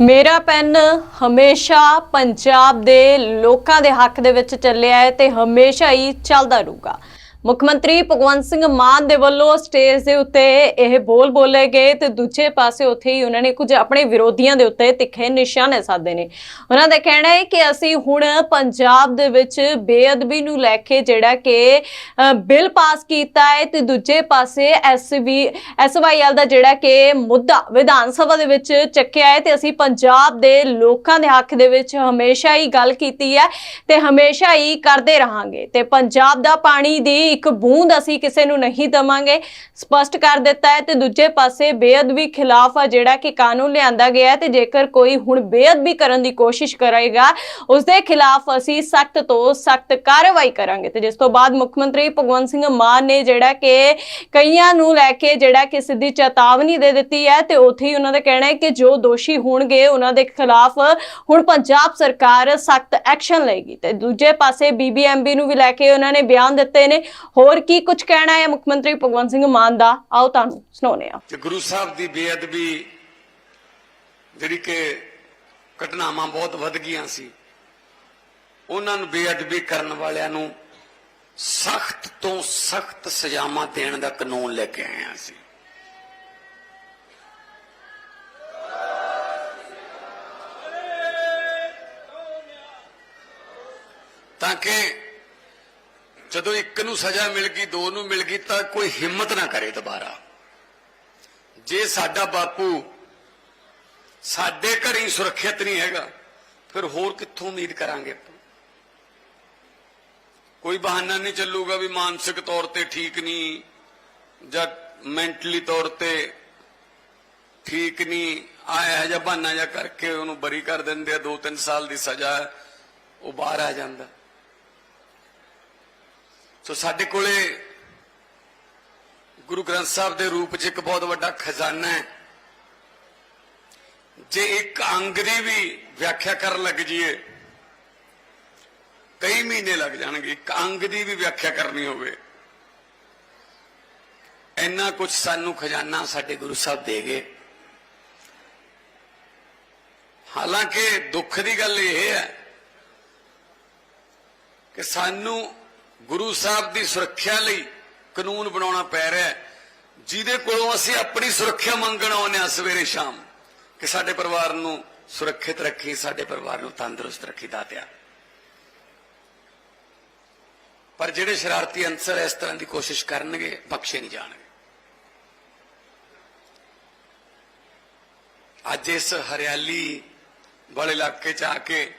ਮੇਰਾ ਪੈਨ ਹਮੇਸ਼ਾ ਪੰਜਾਬ ਦੇ ਲੋਕਾਂ ਦੇ ਹੱਕ ਦੇ ਵਿੱਚ ਚੱਲਿਆ ਹੈ ਤੇ ਹਮੇਸ਼ਾ ਹੀ ਚੱਲਦਾ ਰਹੂਗਾ। ਮੁੱਖ ਮੰਤਰੀ ਭਗਵੰਤ ਸਿੰਘ ਮਾਨ ਦੇ ਵੱਲੋਂ ਸਟੇਜ ਦੇ ਉੱਤੇ ਇਹ ਬੋਲ ਬੋਲੇ ਗਏ ਤੇ ਦੂਜੇ ਪਾਸੇ ਉੱਥੇ ਹੀ ਉਹਨਾਂ ਨੇ ਕੁਝ ਆਪਣੇ ਵਿਰੋਧੀਆਂ ਦੇ ਉੱਤੇ ਤਿੱਖੇ ਨਿਸ਼ਾਨੇ ਸਾਧੇ ਨੇ। ਉਹਨਾਂ ਦਾ ਕਹਿਣਾ ਹੈ ਕਿ ਅਸੀਂ ਹੁਣ ਪੰਜਾਬ ਦੇ ਵਿੱਚ ਬੇਅਦਬੀ ਨੂੰ ਲੈ ਕੇ ਜਿਹੜਾ ਕਿ ਬਿੱਲ ਪਾਸ ਕੀਤਾ ਹੈ ਤੇ ਦੂਜੇ ਪਾਸੇ ਐਸਵੀ ਐਸਵਾਈਐਲ ਦਾ ਜਿਹੜਾ ਕਿ ਮੁੱਦਾ ਵਿਧਾਨ ਸਭਾ ਦੇ ਵਿੱਚ ਚੱਕਿਆ ਹੈ ਤੇ ਅਸੀਂ ਪੰਜਾਬ ਦੇ ਲੋਕਾਂ ਦੇ ਹੱਕ ਦੇ ਵਿੱਚ ਹਮੇਸ਼ਾ ਹੀ ਗੱਲ ਕੀਤੀ ਹੈ ਤੇ ਹਮੇਸ਼ਾ ਹੀ ਕਰਦੇ ਰਹਾਂਗੇ। ਤੇ ਪੰਜਾਬ ਦਾ ਪਾਣੀ ਦੀ ਇੱਕ ਬੂੰਦ ਅਸੀਂ ਕਿਸੇ ਨੂੰ ਨਹੀਂ ਦਵਾਂਗੇ, ਸਪਸ਼ਟ ਕਰ ਦਿੱਤਾ ਹੈ ਤੇ ਦੂਜੇ ਪਾਸੇ ਬੇਅਦਬੀ ਖਿਲਾਫ ਆ ਜਿਹੜਾ ਕਿ ਕਾਨੂੰਨ ਲਿਆਂਦਾ ਗਿਆ ਹੈ ਤੇ ਜੇਕਰ ਕੋਈ ਹੁਣ ਬੇਅਦਬੀ ਕਰਨ ਦੀ ਕੋਸ਼ਿਸ਼ ਕਰੇਗਾ ਉਸ ਦੇ ਖਿਲਾਫ ਅਸੀਂ ਸਖਤ ਤੋਂ ਸਖਤ ਕਾਰਵਾਈ ਕਰਾਂਗੇ। ਤੇ ਜਿਸ ਤੋਂ ਬਾਅਦ ਮੁੱਖ ਮੰਤਰੀ ਭਗਵੰਤ ਸਿੰਘ ਮਾਨ ਨੇ ਜਿਹੜਾ ਕਿ ਕਈਆਂ ਨੂੰ ਲੈ ਕੇ ਜਿਹੜਾ ਕਿ ਸਿੱਧੀ ਚੇਤਾਵਨੀ ਦੇ ਦਿੱਤੀ ਹੈ ਤੇ ਉੱਥੇ ਹੀ ਉਹਨਾਂ ਦਾ ਕਹਿਣਾ ਹੈ ਕਿ ਜੋ ਦੋਸ਼ੀ ਹੋਣਗੇ, ਉਹਨਾਂ ਦੇ ਖਿਲਾਫ ਹੁਣ ਪੰਜਾਬ ਸਰਕਾਰ ਸਖਤ ਐਕਸ਼ਨ ਲਏਗੀ। ਤੇ ਦੂਜੇ ਪਾਸੇ ਬੀਬੀਐਮਬੀ ਨੂੰ ਵੀ ਲੈ ਕੇ ਉਹਨਾਂ ਨੇ ਬਿਆਨ ਦਿੱਤੇ ਨੇ। ਹੋਰ ਕੀ ਕੁਝ ਕਹਿਣਾ ਹੈ ਮੁੱਖ ਮੰਤਰੀ ਭਗਵੰਤ ਸਿੰਘ ਮਾਨ ਦਾ? ਆਓ ਤੁਹਾਨੂੰ ਸੁਣਾਉਂਦੇ ਹਾਂ। ਕਿ ਗੁਰੂ ਸਾਹਿਬ ਦੀ ਬੇਅਦਬੀ ਜਿਹੜੀ ਕਿ ਘਟਨਾਵਾਂ ਬਹੁਤ ਵੱਧ ਗਈਆਂ ਸੀ, ਉਹਨਾਂ ਨੂੰ ਬੇਅਦਬੀ ਕਰਨ ਵਾਲਿਆਂ ਨੂੰ ਸਖਤ ਤੋਂ ਸਖਤ ਸਜ਼ਾਵਾਂ ਦੇਣ ਦਾ ਕਾਨੂੰਨ ਲੈ ਕੇ ਆਏ ਹਾਂ ਅਸੀਂ। ਤਾਂ ਕਿ ਜਦੋਂ ਇੱਕ ਨੂੰ ਸਜ਼ਾ ਮਿਲ ਗਈ, ਦੋ ਨੂੰ ਮਿਲ ਗਈ, ਤਾਂ ਕੋਈ ਹਿੰਮਤ ਨਾ ਕਰੇ ਦੁਬਾਰਾ ਜੇ ਸਾਡਾ ਬਾਪੂ ਸਾਡੇ ਘਰ ਹੀ ਸੁਰੱਖਿਅਤ ਨਹੀਂ ਹੈਗਾ, ਫਿਰ ਹੋਰ ਕਿੱਥੋਂ ਉਮੀਦ ਕਰਾਂਗੇ ਆਪਾਂ? ਕੋਈ ਬਹਾਨਾ ਨਹੀਂ ਚੱਲੂਗਾ ਵੀ ਮਾਨਸਿਕ ਤੌਰ ਤੇ ਠੀਕ ਨਹੀਂ, ਜਾਂ ਮੈਂਟਲੀ ਤੌਰ ਤੇ ਠੀਕ ਨਹੀਂ ਆਇਆ ਜਾਂ ਬਹਾਨਾ ਜਾਂ ਕਰਕੇ ਉਹਨੂੰ ਬਰੀ ਕਰ ਦਿੰਦੇ ਆ 2-3 ਸਾਲ ਦੀ ਸਜ਼ਾ, ਉਹ ਬਾਹਰ ਆ ਜਾਂਦਾ ਸੋ ਸਾਡੇ ਕੋਲੇ ਗੁਰੂ ਗ੍ਰੰਥ ਸਾਹਿਬ ਦੇ ਰੂਪ 'ਚ ਇੱਕ ਬਹੁਤ ਵੱਡਾ ਖਜ਼ਾਨਾ ਹੈ। ਜੇ ਇੱਕ ਅੰਗ ਦੀ ਵੀ ਵਿਆਖਿਆ ਕਰਨ ਲੱਗ ਜਾਈਏ, ਕਈ ਮਹੀਨੇ ਲੱਗ ਜਾਣਗੇ, ਇੱਕ ਅੰਗ ਦੀ ਵੀ ਵਿਆਖਿਆ ਕਰਨੀ ਹੋਵੇ। ਇੰਨਾ ਕੁਝ ਸਾਨੂੰ ਖਜ਼ਾਨਾ ਸਾਡੇ ਗੁਰੂ ਸਾਹਿਬ ਦੇ ਗਏ। ਹਾਲਾਂਕਿ ਦੁੱਖ ਦੀ ਗੱਲ ਇਹ ਹੈ ਕਿ ਸਾਨੂੰ ਗੁਰੂ ਸਾਹਿਬ ਦੀ ਸੁਰੱਖਿਆ ਲਈ ਕਾਨੂੰਨ ਬਣਾਉਣਾ ਪੈ ਰਿਹਾ ਹੈ। ਜਿਹਦੇ ਕੋਲੋਂ ਅਸੀਂ ਆਪਣੀ ਸੁਰੱਖਿਆ ਮੰਗਣ ਆਉਂਦੇ ਹਾਂ ਸਵੇਰੇ ਸ਼ਾਮ, ਕਿ ਸਾਡੇ ਪਰਿਵਾਰ ਨੂੰ ਸੁਰੱਖਿਅਤ ਰੱਖੀ, ਸਾਡੇ ਪਰਿਵਾਰ ਨੂੰ ਤੰਦਰੁਸਤ ਰੱਖੀ ਦਾਤਿਆ ਪਰ ਜਿਹੜੇ ਸ਼ਰਾਰਤੀ ਅੰਸਰ ਇਸ ਤਰ੍ਹਾਂ ਦੀ ਕੋਸ਼ਿਸ਼ ਕਰਨਗੇ, ਬਖਸ਼ੇ ਨਹੀਂ ਜਾਣਗੇ। ਅੱਜ ਇਸ ਹਰਿਆਲੀ ਵਾਲੇ ਇਲਾਕੇ ਚ ਆ ਕੇ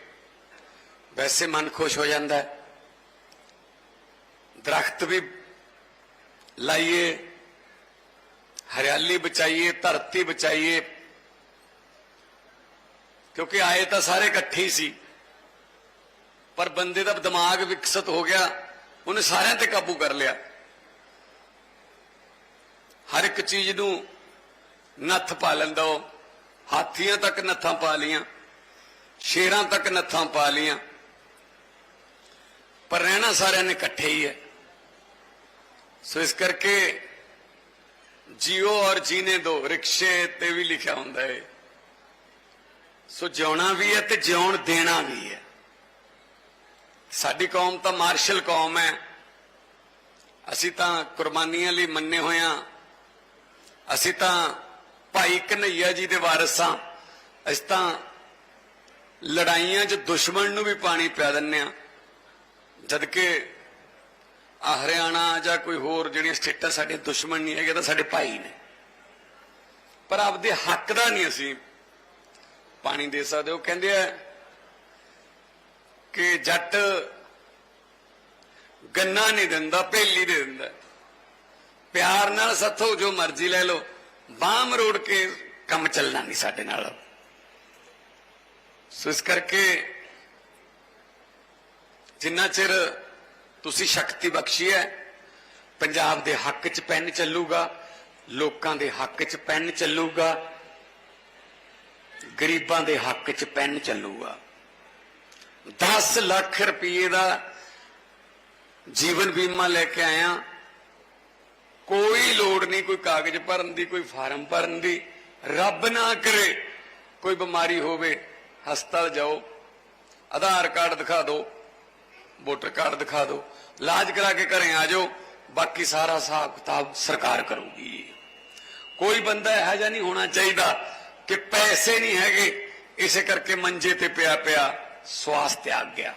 ਵੈਸੇ ਮਨ ਖੁਸ਼ ਹੋ ਜਾਂਦਾ ਹੈ। ਦਰਖਤ ਵੀ ਲਾਈਏ, ਹਰਿਆਲੀ ਬਚਾਈਏ, ਧਰਤੀ ਬਚਾਈਏ। ਕਿਉਂਕਿ ਆਏ ਤਾਂ ਸਾਰੇ ਇਕੱਠੇ ਹੀ ਸੀ। ਪਰ ਬੰਦੇ ਦਾ ਦਿਮਾਗ ਵਿਕਸਿਤ ਹੋ ਗਿਆ, ਉਹਨੇ ਸਾਰਿਆਂ ਤੇ ਕਾਬੂ ਕਰ ਲਿਆ। ਹਰ ਇੱਕ ਚੀਜ਼ ਨੂੰ ਨੱਥ ਪਾ ਲੈਂਦਾ ਉਹ। ਹਾਥੀਆਂ ਤੱਕ ਨੱਥਾਂ ਪਾ ਲੀਆਂ ਸ਼ੇਰਾਂ ਤੱਕ ਨੱਥਾਂ ਪਾ ਲੀਆਂ ਪਰ ਰਹਿਣਾ ਸਾਰਿਆਂ ਨੇ ਇਕੱਠੇ ਹੀ ਹੈ। ਸੋ ਇਸ ਕਰਕੇ ਜੀਓ ਔਰ ਜੀਨੇ ਦੋ ਰਿਕਸ਼ੇ ਤੇ ਵੀ ਲਿਖਿਆ ਹੁੰਦਾ ਹੈ। ਸੋ ਜਿਉਣਾ ਵੀ ਹੈ ਤੇ ਜਿਉਣ ਦੇਣਾ ਵੀ ਹੈ। ਸਾਡੀ ਕੌਮ ਤਾਂ ਮਾਰਸ਼ਲ ਕੌਮ ਹੈ। ਅਸੀਂ ਤਾਂ ਕੁਰਬਾਨੀਆਂ ਲਈ ਮੰਨੇ ਹੋਇਆਂ ਅਸੀਂ ਤਾਂ ਭਾਈ ਕਨਈਆ ਜੀ ਦੇ ਵਾਰਿਸ ਹਾਂ। ਅਸੀਂ ਤਾਂ ਲੜਾਈਆਂ 'ਚ ਦੁਸ਼ਮਣ ਨੂੰ ਵੀ ਪਾਣੀ ਪਿਆ ਦਿੰਨੇ ਆ ਜਦਕਿ ਹਰਿਆਣਾ ਜਾਂ ਕੋਈ ਹੋਰ ਜਿਹੜੀਆਂ ਸਟੇਟਾਂ ਸਾਡੇ ਦੁਸ਼ਮਣ ਨਹੀਂ ਹੈਗੇ ਤਾਂ ਸਾਡੇ ਭਾਈ ਨੇ। ਪਰ ਆਪਦੇ ਹੱਕ ਦਾ ਨਹੀਂ ਅਸੀਂ ਪਾਣੀ ਦੇ ਸਕਦੇ। ਉਹ ਕਹਿੰਦੇ ਆ ਕਿ ਜੱਟ ਗੰਨਾ ਨਹੀਂ ਦਿੰਦਾ ਭੇਲੀ ਦੇ ਦਿੰਦਾ। ਪਿਆਰ ਨਾਲ ਸੱਥੋ, ਜੋ ਮਰਜ਼ੀ ਲੈ ਲਓ। ਬਾਹ ਮਰੋੜ ਕੇ ਕੰਮ ਚੱਲਣਾ ਨਹੀਂ ਸਾਡੇ ਨਾਲ। ਸੋ ਇਸ ਕਰਕੇ ਜਿੰਨਾ ਚਿਰ ਤੁਸੀਂ ਸ਼ਕਤੀ ਬਖਸ਼ੀ ਹੈ। ਪੰਜਾਬ ਦੇ ਹੱਕ 'ਚ ਪੈਨ ਚੱਲੂਗਾ, ਲੋਕਾਂ ਦੇ ਹੱਕ 'ਚ ਪੈਨ ਚੱਲੂਗਾ, ਗਰੀਬਾਂ ਦੇ ਹੱਕ 'ਚ ਪੈਨ ਚੱਲੂਗਾ। 10 ਲੱਖ ਰੁਪਏ ਦਾ ਜੀਵਨ ਬੀਮਾ ਲੈ ਕੇ ਆਇਆ। ਕੋਈ ਲੋੜ ਨਹੀਂ ਕੋਈ ਕਾਗਜ਼ ਭਰਨ ਦੀ, ਕੋਈ ਫਾਰਮ ਭਰਨ ਦੀ। ਰੱਬ ਨਾ ਕਰੇ ਕੋਈ ਬਿਮਾਰੀ ਹੋਵੇ, ਹਸਪਤਾਲ ਜਾਓ, ਆਧਾਰ ਕਾਰਡ ਦਿਖਾ ਦਿਓ, ਵੋਟਰ ਕਾਰਡ ਦਿਖਾ ਦਿਓ। ਇਲਾਜ ਕਰਾ ਕੇ ਘਰੇ ਆ ਜਾਓ, ਬਾਕੀ ਸਾਰਾ ਹਿਸਾਬ ਕਿਤਾਬ ਸਰਕਾਰ ਕਰੂਗੀ। ਕੋਈ ਬੰਦਾ ਇਹੋ ਜਿਹਾ ਨਹੀਂ ਹੋਣਾ ਚਾਹੀਦਾ ਕਿ ਪੈਸੇ ਨਹੀਂ ਹੈਗੇ, ਇਸੇ ਕਰਕੇ ਮੰਜੇ ਤੇ ਪਿਆ ਪਿਆ ਸਵਾਸ ਤਿਆਗ ਗਿਆ।